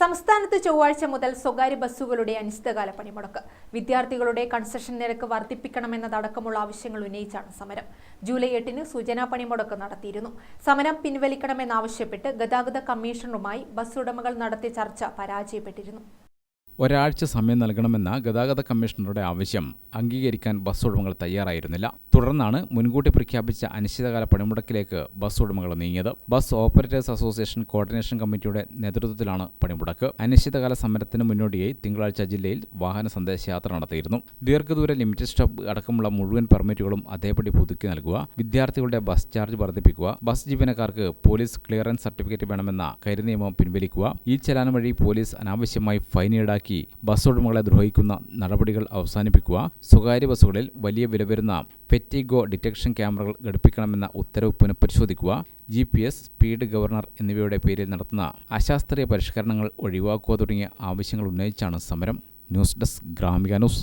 സംസ്ഥാനത്ത് ചൊവ്വാഴ്ച മുതൽ സ്വകാര്യ ബസ്സുകളുടെ അനിശ്ചിതകാല പണിമുടക്ക്. വിദ്യാർത്ഥികളുടെ കൺസെഷൻ നിരക്ക് വർദ്ധിപ്പിക്കണമെന്നതടക്കമുള്ള ആവശ്യങ്ങൾ ഉന്നയിച്ചാണ് സമരം. ജൂലൈ എട്ടിന് സൂചനാ പണിമുടക്ക് നടത്തിയിരുന്നു. സമരം പിൻവലിക്കണമെന്നാവശ്യപ്പെട്ട് ഗതാഗത കമ്മീഷണറുമായി ബസ് ഉടമകൾ നടത്തിയ ചർച്ച പരാജയപ്പെട്ടിരുന്നു. ഒരാഴ്ച സമയം നൽകണമെന്ന ഗതാഗത കമ്മീഷണറുടെ ആവശ്യം അംഗീകരിക്കാൻ ബസ് ഉടമകൾ തയ്യാറായിരുന്നില്ല. തുടർന്നാണ് മുൻകൂട്ടി പ്രഖ്യാപിച്ച അനിശ്ചിതകാല പണിമുടക്കിലേക്ക് ബസ് ഉടമകൾ നീങ്ങിയത്. ബസ് ഓപ്പറേറ്റേഴ്സ് അസോസിയേഷൻ കോർഡിനേഷൻ കമ്മിറ്റിയുടെ നേതൃത്വത്തിലാണ് പണിമുടക്ക്. അനിശ്ചിതകാല സമരത്തിന് മുന്നോടിയായി തിങ്കളാഴ്ച ജില്ലയിൽ വാഹന സന്ദേശയാത്ര നടത്തിയിരുന്നു. ദീർഘദൂര ലിമിറ്റഡ് സ്റ്റോപ്പ് അടക്കമുള്ള മുഴുവൻ പെർമിറ്റുകളും അതേപടി പുതുക്കി നൽകുക വിദ്യാർത്ഥികളുടെ ബസ് ചാർജ് വർദ്ധിപ്പിക്കുക ബസ് ജീവനക്കാർക്ക് പോലീസ് ക്ലിയറൻസ് സർട്ടിഫിക്കറ്റ് വേണമെന്ന കരുനിയമം പിൻവലിക്കുക ഈ ചലാനം വഴി പോലീസ് അനാവശ്യമായി ഫൈൻ ഈടാക്കി ബസ് ഉടമകളെ ദ്രോഹിക്കുന്ന നടപടികൾ അവസാനിപ്പിക്കുക സ്വകാര്യ ബസ്സുകളിൽ വലിയ വില വരുന്ന പെറ്റിഗോ ഡിറ്റക്ഷൻ ക്യാമറകൾ ഘടിപ്പിക്കണമെന്ന ഉത്തരവ് പുനഃപരിശോധിക്കുക G P S speed governor എന്നിവയുടെ പേരിൽ നടത്തുന്ന അശാസ്ത്രീയ പരിഷ്കരണങ്ങൾ ഒഴിവാക്കുക തുടങ്ങിയ ആവശ്യങ്ങൾ ഉന്നയിച്ചാണ് സമരം. News desk Gramika news.